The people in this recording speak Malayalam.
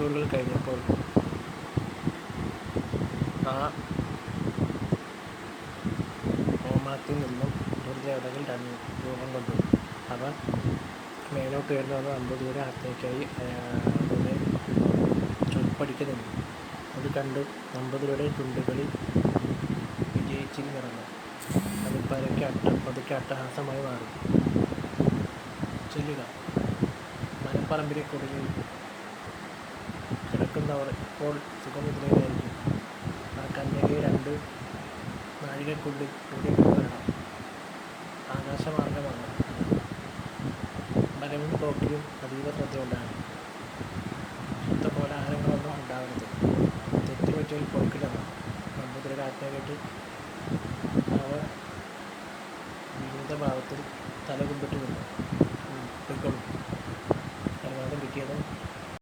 മണിക്കൂറുകൾ കഴിഞ്ഞപ്പോൾ ആ ഹോമാത്തിൽ നിന്നും രണ്ട് രൂപം കൊണ്ടു. അവ മേലോട്ട് ഉയർന്നു വന്ന അമ്പത് ആത്മയ്ക്കായി അകത്തേക്കായി അവരുടെ ചൊൽപ്പടിക്ക് നിന്നു അത് കണ്ട് അമ്പതുരുടെ ചുണ്ടുകളിൽ വിജയിച്ചിൽ നിറഞ്ഞു. അത് പരക്കെ അട്ട പതുക്കെ അട്ടഹാസമായി മാറി. ചെല്ലുക. മനപ്പറമ്പിലെ കുടിയിൽ പറയുക? ഇപ്പോൾ സുഖനിദ്രയിലായിരിക്കും ആ കന്യകയെ രണ്ട് നാഴികക്കുള്ളിൽ ഇവിടെ വരണം. ആകാശമാർഗമാണ്. വരവും തോക്കിലും അതീവ ശ്രദ്ധയുണ്ടാകണം ശുദ്ധ കോലാഹലങ്ങളൊന്നും ഉണ്ടാകരുത്. തെറ്റുപറ്റിയാൽ പോക്കിലാണ് നമ്പൂതിരിയുടെ ആജ്ഞ കേട്ട് അവ വിനീത ഭാവത്തിൽ തലകുമ്പിട്ട് നിന്നു.